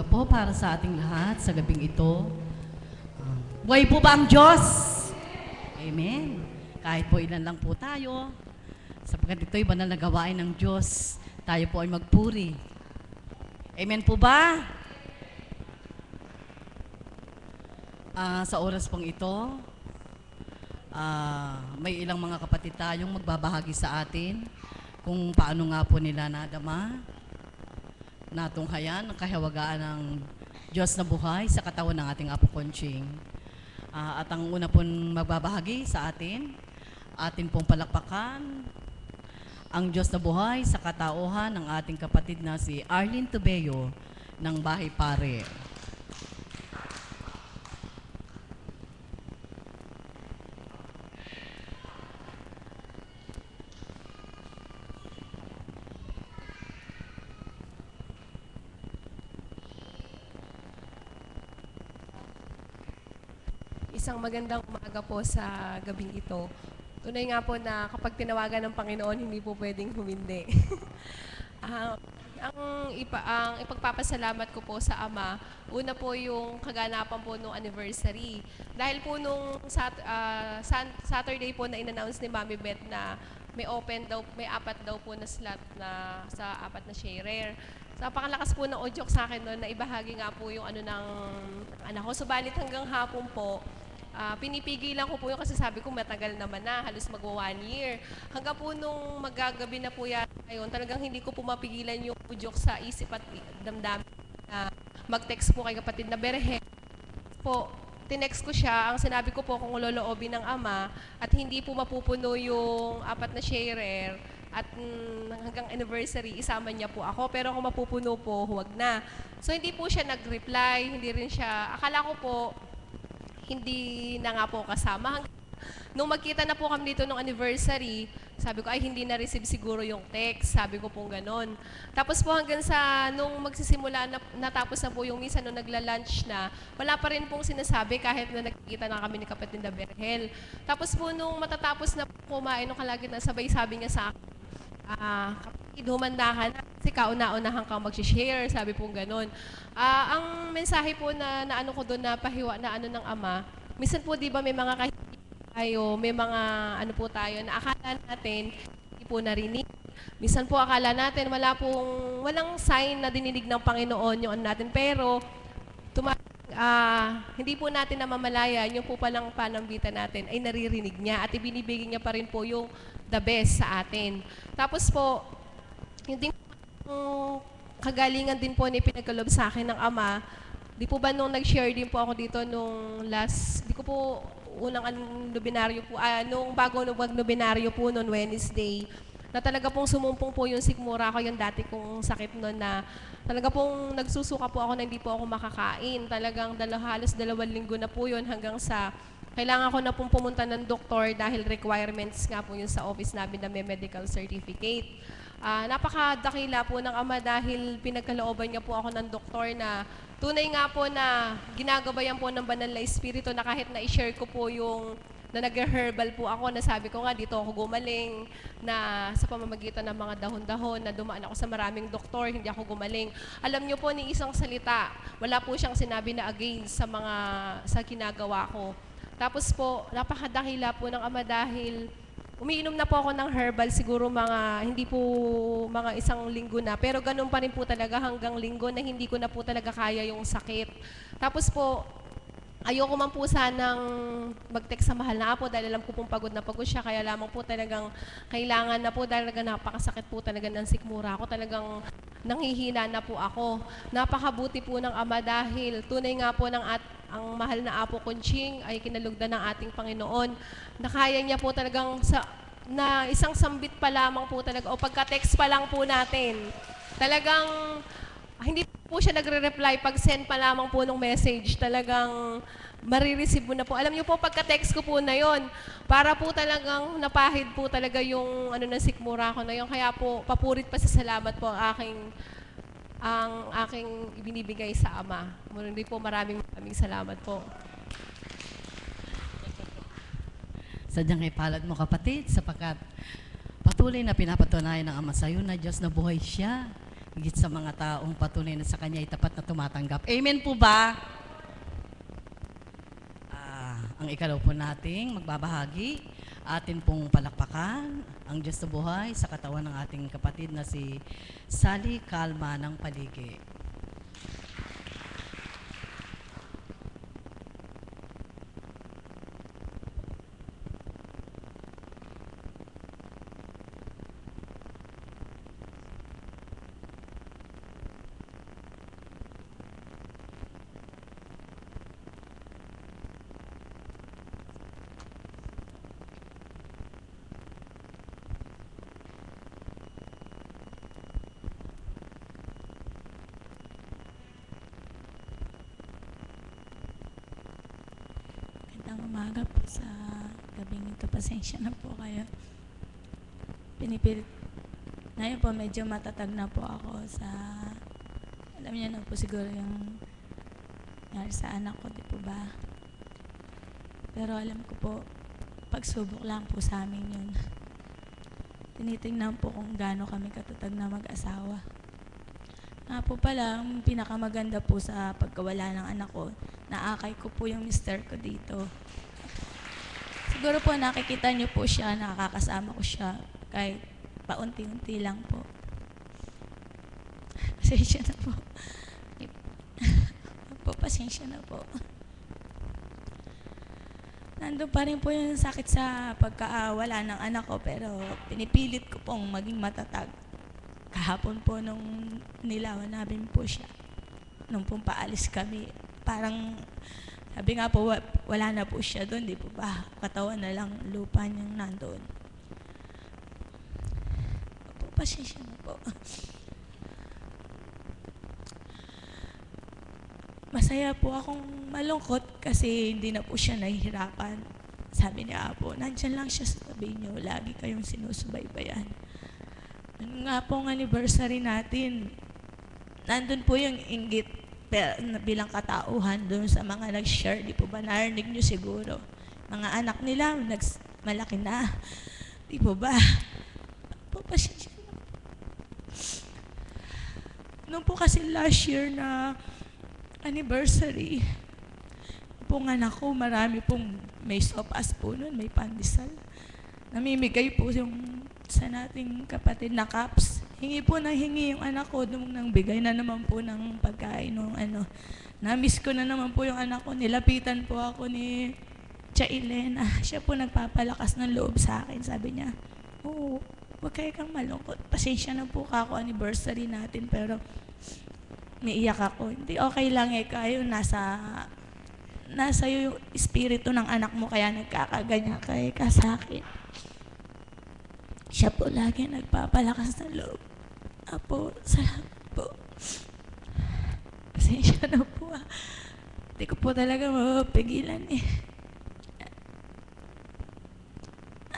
umaga po para sa ating lahat sa gabing ito. Buhay po ba ang Diyos? Amen. Kahit po ilan lang po tayo, sapagkat ito'y banal na gawain ng Diyos, tayo po ay magpuri. Amen po ba? Ah, sa oras pong ito, ah, may ilang mga kapatid tayong magbabahagi sa atin kung paano nga po nila nadama natunghayan ang kahawagaan ng Diyos na buhay sa katawan ng ating Apo Conching. Ah, at ang una pong magbabahagi sa atin, atin pong palakpakan ang Diyos na buhay sa katauhan ng ating kapatid na si Arlene Tubeo ng Bahay Pare. Isang magandang umaga po sa gabing ito. Tunay nga po na kapag tinawagan ng Panginoon, hindi po pwedeng humindi. Ah, ang, ipa, ang ipagpapasalamat ko po sa Ama, una po yung kaganapan po nung anniversary. Dahil po nung sat, San- Saturday po na in-announce ni Mami Beth na may open daw, may apat daw po na slot na sa apat na sharer. So, napakalakas po ng audio sa akin noon na ibahagi nga po yung ano ng anak ko. Subalit hanggang hapon po, Ah, pinipigilan ko po yung kasi sabi ko matagal naman na, halos magwa one year. Hanggang po nung magagabi na po yata ngayon, talagang hindi ko po mapigilan yung udyok sa isip at damdamin na mag-text po kay kapatid na Berhe. Po, tinext ko siya, ang sinabi ko po kung loloobin ng ama at hindi po mapupuno yung apat na sharer at mm, hanggang anniversary, isama niya po ako. Pero kung mapupuno po, huwag na. So, hindi po siya nag-reply, hindi rin siya, akala ko po, hindi na nga po kasama. Nung magkita na po kami dito nung anniversary, sabi ko, ay hindi na-receive siguro yung text. Sabi ko pong ganon. Tapos po hanggang sa nung magsisimula, na, natapos na po yung misa nung nagla-lunch na, wala pa rin pong sinasabi kahit na nagkita na kami ni Kapatid na Berhel. Tapos po nung matatapos na po kumain, nung kalagit na sabay sabi niya sa akin, ah, kapatid, humanda ka na. Kasi kauna-unahan kang mag-share, sabi pong ganun. Ah, ang mensahe po na, na ano ko doon na pahiwa na ano ng ama, minsan po di ba may mga tayo, may mga ano po tayo na akala natin hindi po narinig. Minsan po akala natin wala pong walang sign na dininig ng Panginoon yung ano natin pero tuma ah, hindi po natin namamalayan yung po palang panambitan natin ay naririnig niya at ibinibigay niya pa rin po yung the best sa atin. Tapos po, yung din kagalingan din po ni pinagkalob sa akin ng ama, di po ba nung nag-share din po ako dito nung last, di ko po unang an- nobinaryo po, ah, nung bago nung wag nobinaryo po noon Wednesday, na talaga pong sumumpong po yung sikmura ko, yung dati kong sakit noon na talaga pong nagsusuka po ako na hindi po ako makakain. Talagang dala, halos dalawang linggo na po yun hanggang sa kailangan ko na pong pumunta ng doktor dahil requirements nga po yun sa office namin na may medical certificate. Ah, napakadakila po ng ama dahil pinagkalooban niya po ako ng doktor na tunay nga po na ginagabayan po ng banal na espiritu na kahit na i-share ko po yung na nag-herbal po ako, na sabi ko nga dito ako gumaling, na sa pamamagitan ng mga dahon-dahon, na dumaan ako sa maraming doktor, hindi ako gumaling. Alam niyo po, ni isang salita, wala po siyang sinabi na against sa mga, sa ginagawa ko. Tapos po, napakadakila po ng ama dahil umiinom na po ako ng herbal siguro mga, hindi po mga isang linggo na. Pero ganun pa rin po talaga hanggang linggo na hindi ko na po talaga kaya yung sakit. Tapos po, ayoko man po sanang mag-text sa mahal na apo dahil alam ko pong pagod na pagod siya. Kaya lamang po talagang kailangan na po dahil talaga napakasakit po talaga ng sikmura ko. Talagang nanghihina na po ako. Napakabuti po ng ama dahil tunay nga po ng at ang mahal na Apo Conching ay kinalugdan ng ating Panginoon na kaya niya po talagang sa na isang sambit pa lamang po talaga o pagka-text pa lang po natin. Talagang hindi po siya nagre-reply pag send pa lamang po ng message. Talagang marireceive mo na po. Alam niyo po, pagka-text ko po na yon para po talagang napahid po talaga yung ano na sikmura ko na yon Kaya po, papurit pa sa salamat po ang aking ang aking ibinibigay sa Ama. Muli po maraming maraming salamat po. Sadyang ipalad mo kapatid sapagkat patuloy na pinapatunayan ng Ama sa iyo na Diyos na buhay siya higit sa mga taong patunay na sa Kanya ay tapat na tumatanggap. Amen po ba? Ah, ang ikalaw po nating magbabahagi, atin pong palakpakan ang Diyos na buhay sa katawan ng ating kapatid na si Sally Kalma ng Paligi. Magandang umaga po sa gabing ito. Pasensya na po kayo. Pinipilit. Ngayon po, medyo matatag na po ako sa... Alam niyo na po siguro yung nangyari sa anak ko, di po ba? Pero alam ko po, pagsubok lang po sa amin yun. Tinitingnan po kung gaano kami katatag na mag-asawa. Nga po pala, ang pinakamaganda po sa pagkawala ng anak ko, naakay ko po yung mister ko dito. Siguro po nakikita niyo po siya, nakakasama ko siya kahit paunti-unti lang po. Pasensya na po. po, pasensya na po. Nandun pa rin po yung sakit sa pagkawala ng anak ko pero pinipilit ko pong maging matatag. Kahapon po nung nilawan namin po siya, nung pong paalis kami, parang sabi nga po, wa- wala na po siya doon, di po ba? Katawan na lang lupa niyang nandoon. Opo, pasensya na po. Masaya po akong malungkot kasi hindi na po siya nahihirapan. Sabi niya po, nandyan lang siya sa tabi niyo, lagi kayong sinusubaybayan. Nung nga pong anniversary natin, nandun po yung inggit bilang katauhan doon sa mga nag-share, di po ba narinig nyo siguro? Mga anak nila, nags, malaki na. Di po ba? Po, pasensya na po. Noong po kasi last year na anniversary, pong anak ko, marami pong may sopas po nun, may pandesal. Namimigay po yung sa nating kapatid na caps. Hingi po ng hingi yung anak ko nung nang bigay na naman po ng pagkain nung ano. Na-miss ko na naman po yung anak ko. Nilapitan po ako ni Tia Elena. Siya po nagpapalakas ng loob sa akin. Sabi niya, oo, huwag kayo kang malungkot. Pasensya na po kako anniversary natin pero may iyak ako. Hindi, okay lang eh. Kayo nasa nasa yung espiritu ng anak mo kaya nagkakaganyan kay ka sa akin. Siya po lagi nagpapalakas ng loob. Apo, salamat po. Pasensya na po ah. Hindi ko po talaga mapapigilan eh.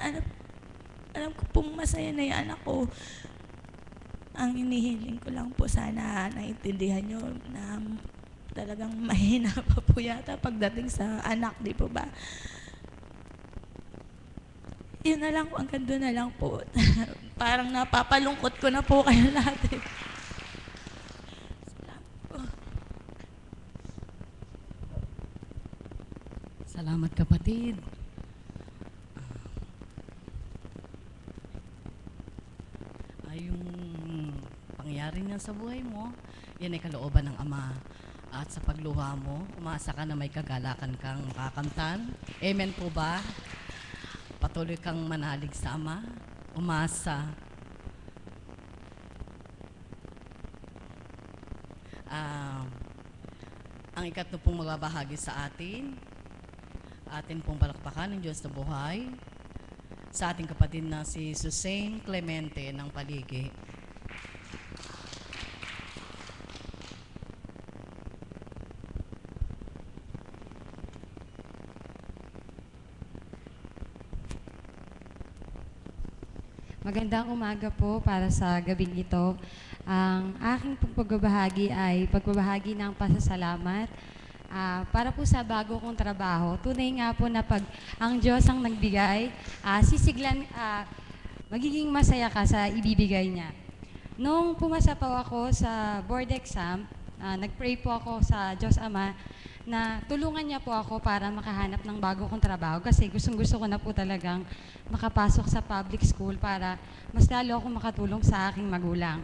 Alam, alam ko pong masaya na yung anak ko. Ang inihiling ko lang po sana naintindihan nyo na talagang mahina pa po yata pagdating sa anak, di po ba? Yun na lang po, hanggang doon na lang po. Parang napapalungkot ko na po kayo lahat eh. Salamat kapatid. Ay, yung pangyayari niyan sa buhay mo, yan ay kalooban ng Ama. At sa pagluha mo, umasa ka na may kagalakan kang makakamtan. Amen po ba? Patuloy kang manalig sa Ama. Umasa. Ah, ang ikatlo pong magbabahagi sa atin, atin pong palakpakan ng Diyos na buhay sa ating kapatid na si Susain Clemente ng Paligi. Magandang umaga po para sa gabing ito. Ang aking pagbabahagi ay pagbabahagi ng pasasalamat ah, para po sa bago kong trabaho. Tunay nga po na pag ang Diyos ang nagbigay, ah, sisiglan, ah, magiging masaya ka sa ibibigay niya. Nung pumasa po ako sa board exam, ah, nag-pray po ako sa Diyos Ama na tulungan niya po ako para makahanap ng bago kong trabaho kasi gustong gusto ko na po talagang makapasok sa public school para mas lalo ako makatulong sa aking magulang.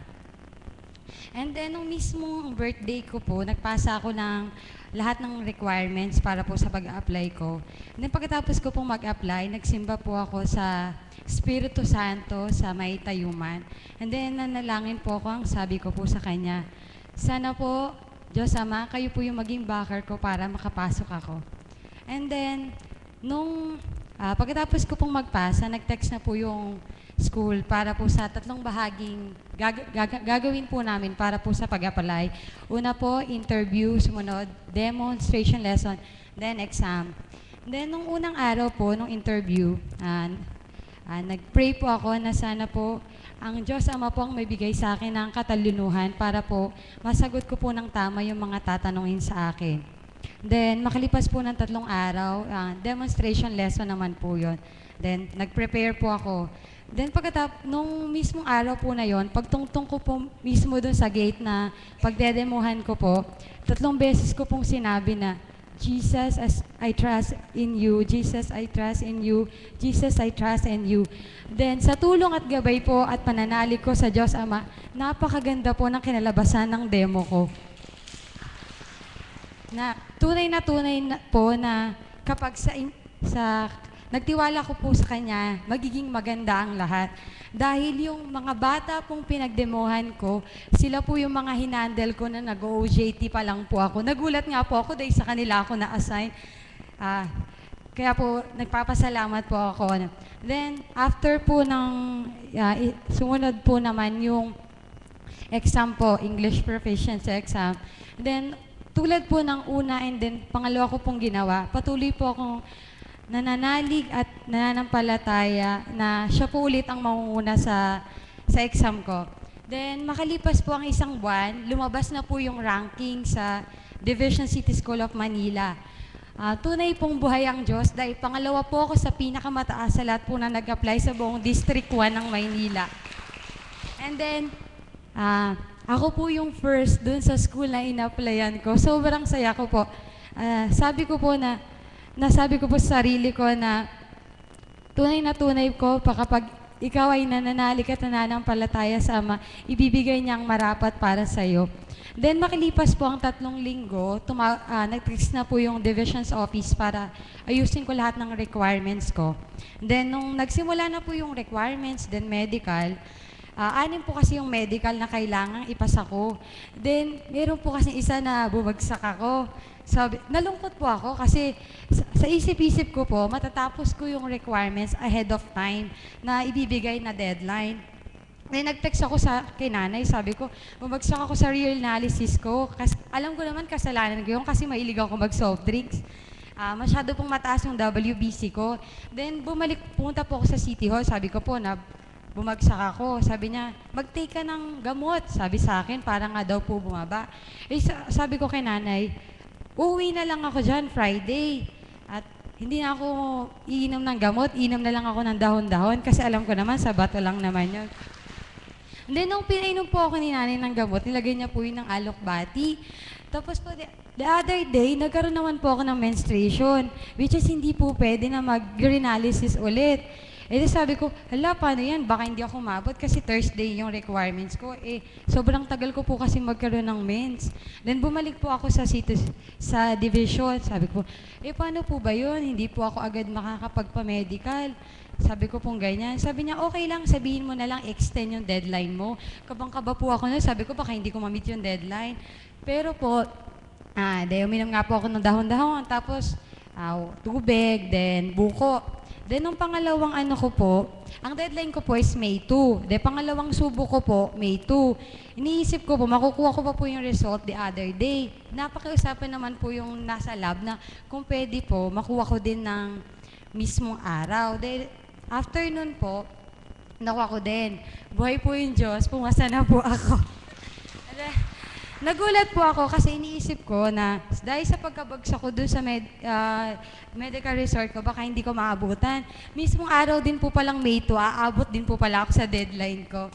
And then, nung mismong birthday ko po, nagpasa ako ng lahat ng requirements para po sa pag-apply ko. And then, pagkatapos ko pong mag-apply, nagsimba po ako sa Espiritu Santo sa may tayuman. And then, nanalangin po ako, ang sabi ko po sa kanya, sana po, Diyos Ama, kayo po yung maging backer ko para makapasok ako. And then, nung ah, pagkatapos ko pong magpasa, nag-text na po yung school para po sa tatlong bahaging gag- gag- gagawin po namin para po sa pag-apply. Una po, interview, sumunod, demonstration lesson, then exam. Then, nung unang araw po, nung interview, ah, ah, nag-pray po ako na sana po ang Diyos Ama po ang may bigay sa akin ng katalinuhan para po masagot ko po ng tama yung mga tatanungin sa akin. Then, makalipas po ng tatlong araw, ah, demonstration lesson naman po yon. Then, nag-prepare po ako. Then, pagkatap, nung mismong araw po na yon, pagtungtong ko po mismo doon sa gate na pagdedemohan ko po, tatlong beses ko pong sinabi na, Jesus, as I trust in you. Jesus, I trust in you. Jesus, I trust in you. Then, sa tulong at gabay po at pananalig ko sa Diyos Ama, napakaganda po ng kinalabasan ng demo ko na tunay na tunay na po na kapag sa, sa nagtiwala ko po sa kanya, magiging maganda ang lahat. Dahil yung mga bata pong pinagdemohan ko, sila po yung mga hinandle ko na nag-OJT pa lang po ako. Nagulat nga po ako dahil sa kanila ako na-assign. Ah, kaya po, nagpapasalamat po ako. Then, after po ng, i- sumunod po naman yung exam po, English Proficiency exam. Then, tulad po ng una and then pangalawa ko pong ginawa, patuloy po akong nananalig at nananampalataya na siya po ulit ang mangunguna sa, sa exam ko. Then, makalipas po ang isang buwan, lumabas na po yung ranking sa Division City School of Manila. Ah, tunay pong buhay ang Diyos dahil pangalawa po ako sa pinakamataas sa lahat po na nag-apply sa buong District 1 ng Maynila. And then, ah, ako po yung first dun sa school na ina-applyan ko. Sobrang saya ko po. Ah, sabi ko po na, nasabi ko po sa sarili ko na tunay na tunay ko pa kapag ikaw ay nananalig at nananampalataya sa Ama, ibibigay niyang marapat para sa iyo. Then makilipas po ang tatlong linggo, tuma- ah, nag-text na po yung division's office para ayusin ko lahat ng requirements ko. Then nung nagsimula na po yung requirements, then medical, Ah, anim po kasi yung medical na kailangan ipasa ko. Then, meron po kasi isa na bumagsak ako. Sabi, nalungkot po ako kasi sa, sa isip-isip ko po, matatapos ko yung requirements ahead of time na ibibigay na deadline. Then nag-text ako sa kay nanay, sabi ko, bumagsak ako sa real analysis ko. Kasi, alam ko naman kasalanan ko yun kasi mahilig ako mag-soft drinks. Ah, masyado pong mataas yung WBC ko. Then bumalik, pumunta po ako sa City Hall. Sabi ko po na bumagsak ako. Sabi niya, mag-take ka ng gamot. Sabi sa akin, para nga daw po bumaba. Eh, sa- sabi ko kay nanay, uuwi na lang ako dyan Friday. At hindi na ako iinom ng gamot, inom na lang ako ng dahon-dahon kasi alam ko naman sa lang naman yun. And then, nung pinainom po ako ni nanay ng gamot, nilagay niya po yun ng alokbati. Tapos po, the other day, nagkaroon naman po ako ng menstruation, which is hindi po pwede na mag-urinalysis ulit. Eh di sabi ko, hala, paano yan? Baka hindi ako mabot kasi Thursday yung requirements ko. Eh, sobrang tagal ko po kasi magkaroon ng mens. Then bumalik po ako sa city, sa division. Sabi ko, eh paano po ba yun? Hindi po ako agad makakapagpa-medical. Sabi ko pong ganyan. Sabi niya, okay lang, sabihin mo na lang, extend yung deadline mo. Kabang-kaba po ako na, sabi ko, baka hindi ko ma-meet yung deadline. Pero po, ah, de, uminom nga po ako ng dahon-dahon, tapos ah, tubig, then buko. Then, nung pangalawang ano ko po, ang deadline ko po is May 2. De, pangalawang subo ko po, May 2. Iniisip ko po, makukuha ko pa po yung result the other day. Napakiusapan naman po yung nasa lab na kung pwede po, makuha ko din ng mismong araw. De, after nun po, nakuha ko din. Buhay po yung Diyos, pumasa na po ako. Nagulat po ako kasi iniisip ko na dahil sa pagkabagsak ko doon sa med, ah, medical resort ko, baka hindi ko maabutan. Mismong araw din po palang May 2, aabot din po pala ako sa deadline ko.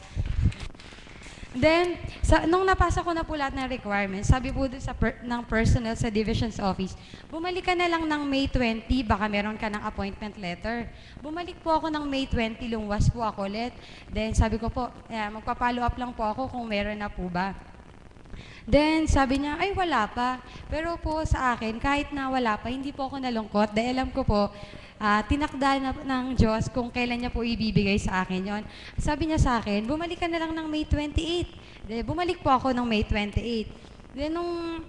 Then, sa, nung napasa ko na po lahat ng requirements, sabi po sa per, ng personnel sa division's office, bumalik ka na lang ng May 20, baka meron ka ng appointment letter. Bumalik po ako ng May 20, lumuwas po ako ulit. Then, sabi ko po, eh, magpa-follow up lang po ako kung meron na po ba. Then, sabi niya, ay wala pa. Pero po sa akin, kahit na wala pa, hindi po ako nalungkot. Dahil alam ko po, ah, tinakda na, ng Diyos kung kailan niya po ibibigay sa akin yon. Sabi niya sa akin, bumalik ka na lang ng May 28. Then, bumalik po ako ng May 28. Then, nung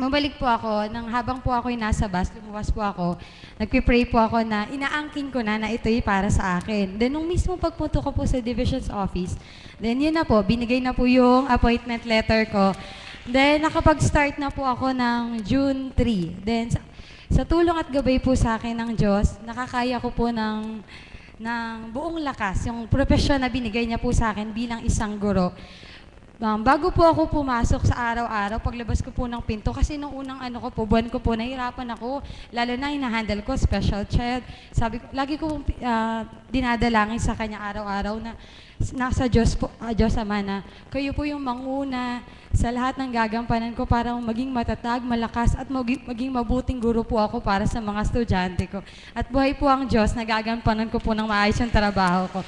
Bumalik po ako, nang habang po ako nasa bus, lumuwas po ako, nagpipray po ako na inaangkin ko na na ito'y para sa akin. Then nung mismo pagpunto ko po sa division's office, then yun na po, binigay na po yung appointment letter ko. Then nakapag-start na po ako ng June 3. Then sa, sa tulong at gabay po sa akin ng Diyos, nakakaya ko po ng, ng buong lakas, yung profesyon na binigay niya po sa akin bilang isang guro. Um, bago po ako pumasok sa araw-araw, paglabas ko po ng pinto, kasi nung unang ano ko po, buwan ko po, nahirapan ako. Lalo na hinahandle ko, special child. Sabi ko, lagi ko ah, dinadalangin sa kanya araw-araw na nasa Diyos po, ah, Diyos Ama na kayo po yung manguna sa lahat ng gagampanan ko para maging matatag, malakas at maging, maging mabuting guro po ako para sa mga estudyante ko. At buhay po ang Diyos na gagampanan ko po ng maayos yung trabaho ko.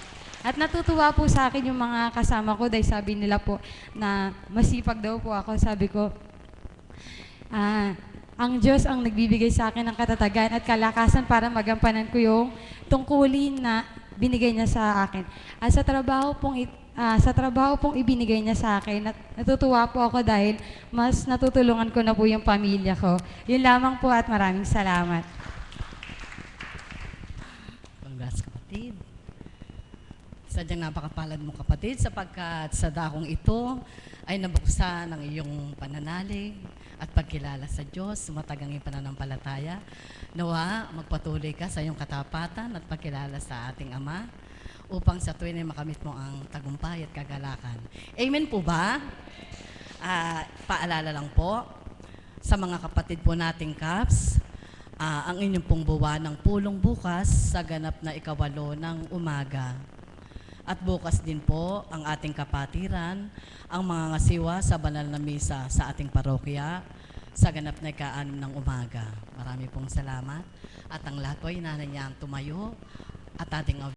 At natutuwa po sa akin yung mga kasama ko dahil sabi nila po na masipag daw po ako. Sabi ko, ah, ang Diyos ang nagbibigay sa akin ng katatagan at kalakasan para magampanan ko yung tungkulin na binigay niya sa akin. At sa trabaho pong ah, sa trabaho pong ibinigay niya sa akin, nat- natutuwa po ako dahil mas natutulungan ko na po yung pamilya ko. Yun lamang po at maraming salamat. Congrats kapatid. Sadyang napakapalad mo kapatid sapagkat sa dakong ito ay nabuksan ang iyong pananalig at pagkilala sa Diyos, sumatagang iyong pananampalataya. Nawa, magpatuloy ka sa iyong katapatan at pagkilala sa ating Ama upang sa tuwin ay makamit mo ang tagumpay at kagalakan. Amen po ba? Ah, paalala lang po sa mga kapatid po nating CAPS, ah, ang inyong pong buwan ng pulong bukas sa ganap na ikawalo ng umaga. At bukas din po ang ating kapatiran, ang mga ngasiwa sa banal na misa sa ating parokya sa ganap na ikaanim ng umaga. Marami pong salamat. At ang lahat po ay nanayang tumayo at ating